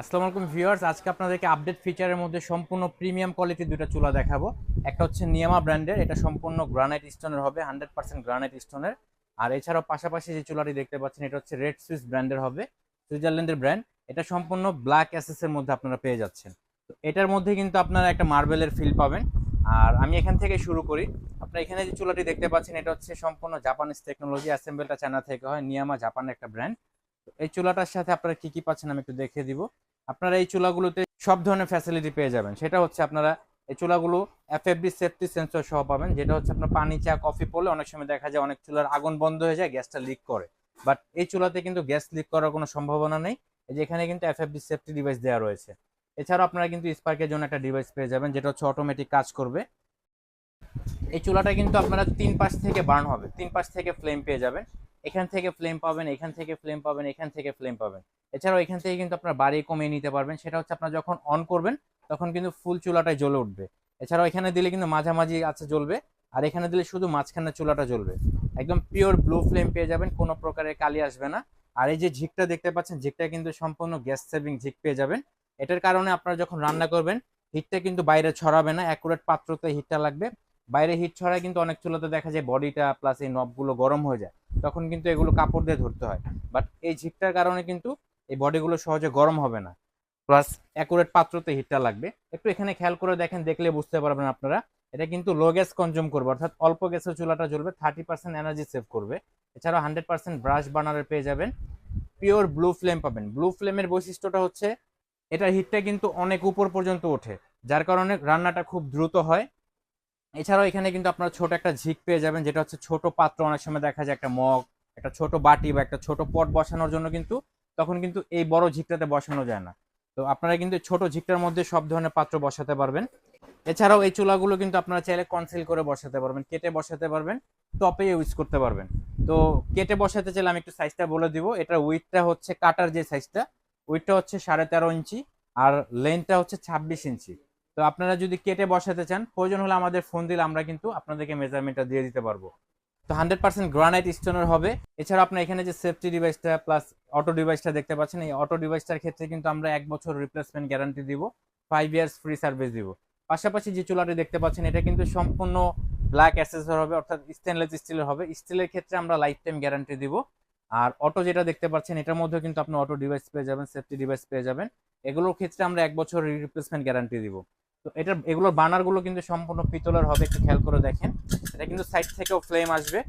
আসসালামু আলাইকুম ভিউয়ার্স, আজকে আপনাদেরকে আপডেট ফিচারের মধ্যে সম্পূর্ণ প্রিমিয়াম কোয়ালিটির দুটো চুলা দেখাবো। একটা হচ্ছে নিয়ামা ব্র্যান্ডের এটা সম্পূর্ণ গ্রানাইট স্টোনের হবে হান্ড্রেড পার্সেন্ট গ্রানাইট স্টোনের আর এছাড়াও পাশাপাশি যে চুলাটি দেখতে পাচ্ছেন, এটা হচ্ছে রেড সুইস ব্র্যান্ডের হবে সুইজারল্যান্ডের ব্র্যান্ড এটা সম্পূর্ণ ব্ল্যাক অ্যাসেসের মধ্যে আপনারা পেয়ে যাচ্ছেন। তো এটার মধ্যে কিন্তু আপনারা একটা মার্বেলের ফিল পাবেন। আর আমি এখান থেকে শুরু করি। আপনারা এখানে যে চুলাটি দেখতে পাচ্ছেন, এটা হচ্ছে সম্পূর্ণ জাপানিজ টেকনোলজি অ্যাসেম্বলটা চায়না থেকে হয় নিয়ামা জাপানের একটা ব্র্যান্ড এই চুলাটার সাথে আপনারা কি কি পাচ্ছেন আমি একটু দেখিয়ে দিব। আপনারা এই চুলাগুলোতে সব ধরনের ফ্যাসিলিটি পেয়ে যাবেন। সেটা হচ্ছে আপনারা এই চুলাগুলো এফএফডি সেফটি সেন্সর সহ পাবেন, যেটা হচ্ছে আপনার পানি চা, কফি পড়লে অনেক সময় দেখা যায় অনেক চুলার আগুন বন্ধ হয়ে যায়, গ্যাসটা লিক করে। বাট এই চুলাতে কিন্তু গ্যাস লিক করার কোনো সম্ভাবনা নেই। এই যে এখানে কিন্তু এফএফডি সেফটি ডিভাইস দেওয়া রয়েছে। এছাড়াও আপনারা কিন্তু স্পার্কের জন্য একটা ডিভাইস পেয়ে যাবেন, যেটা হচ্ছে অটোমেটিক কাজ করবে। এই চুলাটা কিন্তু আপনারা তিন পাশ থেকে বার্ন হবে, তিন পাশ থেকে ফ্লেম পেয়ে যাবেন। এখান থেকে ফ্লেম পাবেন, এখান থেকে ফ্লেম পাবেন, এখান থেকে ফ্লেম পাবেন। এছাড়াও এখান থেকে কিন্তু আপনার বাড়ি কমিয়ে নিতে পারবেন। সেটা হচ্ছে আপনার যখন অন করবেন, তখন কিন্তু ফুল চুলাটাই জ্বলে উঠবে। এছাড়াও এখানে দিলে কিন্তু মাঝামাঝি আছে জ্বলবে, আর এখানে দিলে শুধু মাঝখানে চুলাটা জ্বলবে। একদম পিওর ব্লু ফ্লেম পেয়ে যাবেন, কোনো প্রকারের কালি আসবে না। আর এই যে ঝিকটা দেখতে পাচ্ছেন, ঝিকটা কিন্তু সম্পূর্ণ গ্যাস সেভিং ঝিক পেয়ে যাবেন। এটার কারণে আপনারা যখন রান্না করবেন হিটটা কিন্তু বাইরে ছড়াবে না অ্যাকুরেট পাত্রতে হিটটা লাগবে। বাইরে হিট ছড়ায় কিন্তু অনেক চুলাতে দেখা যায় বডিটা প্লাস এই নবগুলো গরম হয়ে যায়। তখন কিন্তু এগুলো কাপড় দিয়ে ধরতে হয়। বাট এই ঝিকটার কারণে কিন্তু এই বডিগুলো সহজে গরম হবে না। প্লাস অ্যাকুরেট পাত্রতে হিটটা লাগবে। একটু এখানে খেয়াল করে দেখেন, দেখলে বুঝতে পারবেন আপনারা। এটা কিন্তু লো গ্যাস কনজিউম করবে, অর্থাৎ অল্প গ্যাসের চুলাটা জ্বলবে থার্টি পার্সেন্ট এনার্জি সেভ করবে। এছাড়াও হান্ড্রেড পার্সেন্ট ব্রাশ বার্নারের পেয়ে যাবেন। পিওর ব্লু ফ্লেম পাবেন। ব্লু ফ্লেমের বৈশিষ্ট্যটা হচ্ছে, এটার হিটটা কিন্তু অনেক উপর পর্যন্ত ওঠে। যার কারণে রান্নাটা খুব দ্রুত হয়। এছাড়াও এখানে কিন্তু আপনারা ছোট একটা ঝিক পেয়ে যাবেন, যেটা হচ্ছে ছোট পাত্র। অনেক সময় দেখা যায় একটা মগ, একটা ছোট বাটি বা একটা ছোট পট বসানোর জন্য কিন্তু তখন কিন্তু এই বড় ঝিকটাতে বসানো যায় না। তো আপনারা কিন্তু ছোট ঝিকটার মধ্যে সব ধরনের পাত্র বসাতে পারবেন। এছাড়াও এই চুলাগুলো কিন্তু আপনারা চাইলে কনসিল করে বসাতে পারবেন, কেটে বসাতে পারবেন টপে ইউজ করতে পারবেন। তো কেটে বসাতে চাইলে আমি একটু সাইজটা বলে দিব। এটার উইথটা হচ্ছে কাটার যে সাইজটা উইথটা হচ্ছে সাড়ে তেরো ইঞ্চি আর লেন্থটা হচ্ছে ছাব্বিশ ইঞ্চি। তো আপনারা যদি কেটে বসাতে চান, প্রয়োজন হলে আমাদের ফোন দিলে আমরা কিন্তু আপনাদেরকে মেজারমেন্টটা দিয়ে দিতে পারব। তো হান্ড্রেড পার্সেন্ট গ্রানাইট স্টোনের হবে। এছাড়া আপনার এখানে যে সেফটি ডিভাইসটা প্লাস অটো ডিভাইসটা দেখতে পাচ্ছেন, এই অটো ডিভাইসটার ক্ষেত্রে কিন্তু আমরা এক বছর রিপ্লেসমেন্ট গ্যারান্টি দিব ফাইভ ইয়ার্স ফ্রি সার্ভিস দিব। পাশাপাশি যে চুলাটি দেখতে পাচ্ছেন, এটা কিন্তু সম্পূর্ণ ব্ল্যাক অ্যাসেসর হবে, অর্থাৎ স্টেনলেস স্টিলের হবে। স্টিলের ক্ষেত্রে আমরা লাইফ টাইম গ্যারান্টি দিব। আর অটো যেটা দেখতে পাচ্ছেন, এটার মধ্যে কিন্তু আপনি অটো ডিভাইস পেয়ে যাবেন সেফটি ডিভাইস পেয়ে যাবেন। এগুলোর ক্ষেত্রে আমরা এক বছর রিপ্লেসমেন্ট গ্যারান্টি দিব। তো এটার, এগুলোর বানারগুলো কিন্তু সম্পূর্ণ পিতলের হবে, একটু খেয়াল করে দেখেন। এটা কিন্তু সাইড থেকেও ফ্লেম আসবে।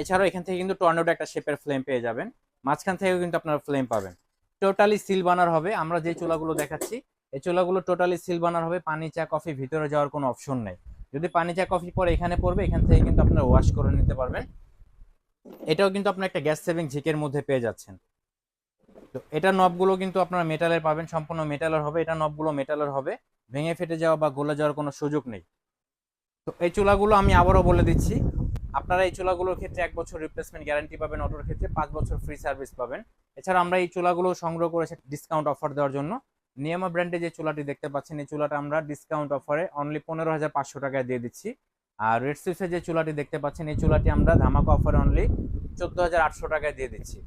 এছাড়াও এখান থেকে কিন্তু টর্নেডো একটা শেপের ফ্লেম পেয়ে যাবেন। মাঝখান থেকেও কিন্তু আপনারা ফ্লেম পাবেন। টোটালি সিল বানার হবে। আমরা যে চুলাগুলো দেখাচ্ছি, এই চুলাগুলো টোটালি সিল বানার হবে। পানি চা কফি ভিতরে যাওয়ার কোনো অপশন নেই। যদি পানি চা কফি পরে এখানে পড়বে, এখান থেকে কিন্তু আপনারা ওয়াশ করে নিতে পারবেন। এটাও কিন্তু আপনার একটা গ্যাস সেভিং ঝিকের মধ্যে পেয়ে যাচ্ছেন। তো এটা নবগুলো কিন্তু আপনারা মেটালের পাবেন। সম্পূর্ণ মেটালের হবে। এটা নবগুলো মেটালের হবে। ভেঙে ফেটে যাওয়া বা গলে যাওয়ার কোনো সুযোগ নেই। তো এই চুলাগুলো আমি আবারও বলে দিচ্ছি, আপনারা এই চুলাগুলোর ক্ষেত্রে এক বছর রিপ্লেসমেন্ট গ্যারান্টি পাবেন, অটোর ক্ষেত্রে পাঁচ বছর ফ্রি সার্ভিস পাবেন। এছাড়া আমরা এই চুলাগুলো সংগ্রহ করেছি ডিসকাউন্ট অফার দেওয়ার জন্য। নিয়ামা ব্র্যান্ডে যে চুলাটি দেখতে পাচ্ছেন, এই চুলাটা আমরা ডিসকাউন্ট অফারে অনলি পনেরো হাজার পাঁচশো টাকায় দিয়ে দিচ্ছি। আর রেড সুইসের যে চুলাটি দেখতে পাচ্ছেন, এই চুলাটি আমরা ধামাকা অফারে অনলি চোদ্দ হাজার আটশো টাকায় দিয়ে দিচ্ছি।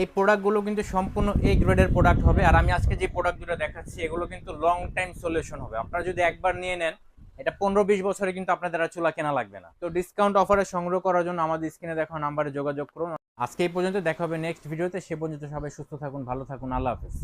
এই প্রোডাক্টগুলো কিন্তু সম্পূর্ণ এ গ্রেডের প্রোডাক্ট হবে। আর আমি আজকে যে প্রোডাক্টগুলো দেখাচ্ছি, এগুলো কিন্তু লং টাইম সলিউশন হবে। আপনারা যদি একবার নিয়ে নেন, এটা পনেরো বিশ বছরে কিন্তু আপনাদের আর চুলা কেনা লাগবে না। তো ডিসকাউন্ট অফারে সংগ্রহ করার জন্য আমাদের স্ক্রিনে দেখা নাম্বারে যোগাযোগ করুন। আজকে এই পর্যন্ত দেখা হবে নেক্সট ভিডিওতে সে পর্যন্ত সবাই সুস্থ থাকুন, ভালো থাকুন। আল্লাহ হাফেজ।